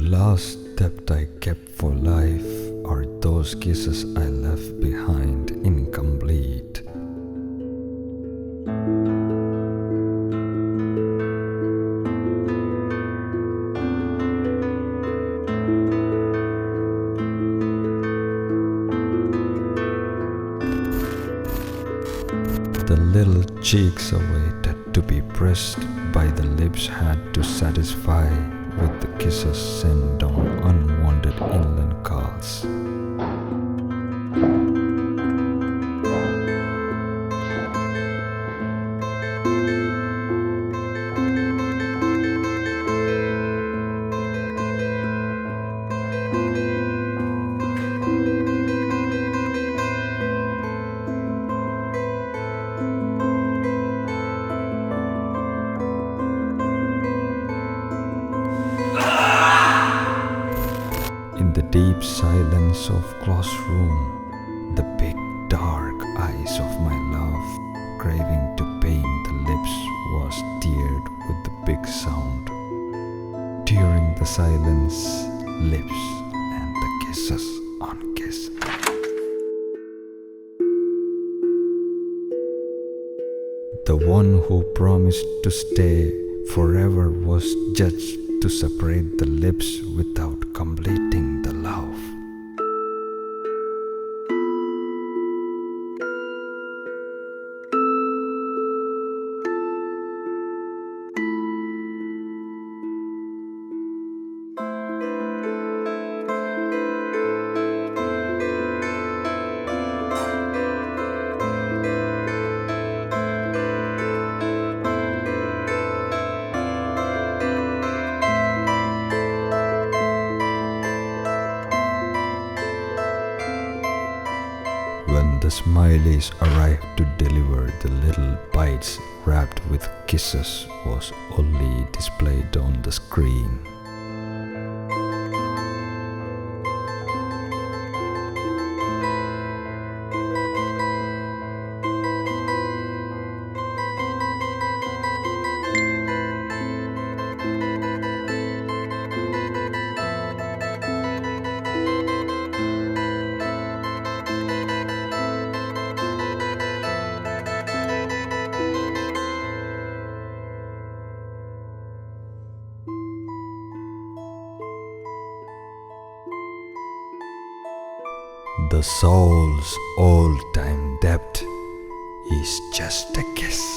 last depth I kept for life are those kisses I left behind incomplete. The little cheeks awaited to be pressed by the lips had to satisfy with the kisses sent on unwanted inland the deep silence of classroom, the big dark eyes of my love, craving to paint the lips, was teared with the big sound. During the silence, lips and the kisses on kiss. The one who promised to stay forever was judged to separate the lips without When the smileys arrived to deliver the little bites wrapped with kisses was only displayed on the screen. The soul's all time debt is just a kiss.